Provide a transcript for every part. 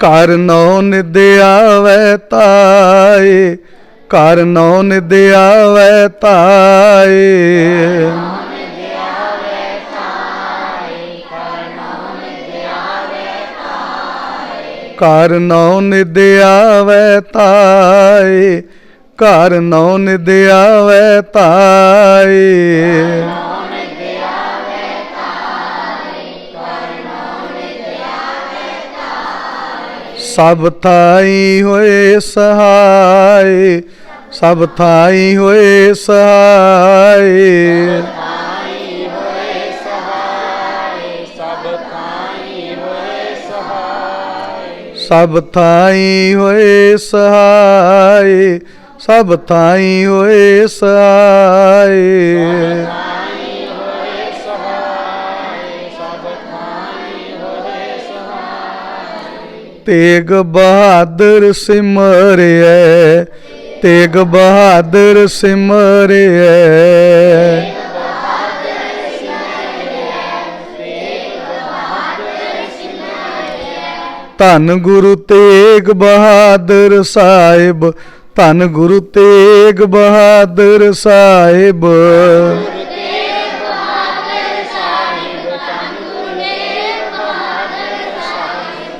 ਕਰ ਨੌ ਨਿਦ ਆਵੈ ਤਾਏ ਕਰ ਨੌ ਨਿਦ ਤਾਏ। ਕਰ ਨੌ ਨਿਦ ਆਵੈ ਤਾਏ ਕਰ ਨੌ ਨਿਦ ਤਾਏ। ਸਭ ਥਾਈ ਹੋਏ ਸਹਾਈ, ਸਭ ਥਾਈ ਹੋਏ ਸਹਾਈ। ਸਭ ਥਾਈ ਹੋਏ ਸਹਾਈ, ਸਭ ਥਾਈ ਹੋਏ ਸਹਾਈ। ਤੇਗ ਬਹਾਦਰ ਸਿਮਰਿਐ, ਤੇਗ ਬਹਾਦਰ ਸਿਮਰਿਐ। ਧੰਨ ਗੁਰੂ ਤੇਗ ਬਹਾਦਰ ਸਾਹਿਬ, ਧੰਨ ਗੁਰੂ ਤੇਗ ਬਹਾਦਰ ਸਾਹਿਬ।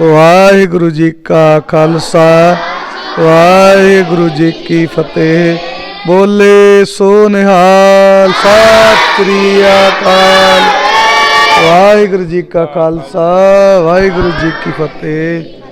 ਵਾਹਿਗੁਰੂ ਜੀ ਕਾ ਖਾਲਸਾ, ਵਾਹਿਗੁਰੂ ਜੀ ਕੀ ਫਤਿਹ। ਬੋਲੇ ਸੋ ਨਿਹਾਲ, ਸਤਿ ਸ੍ਰੀ ਅਕਾਲ। ਵਾਹਿਗੁਰੂ ਜੀ ਕਾ ਖਾਲਸਾ, ਵਾਹਿਗੁਰੂ ਜੀ ਕੀ ਫਤਿਹ।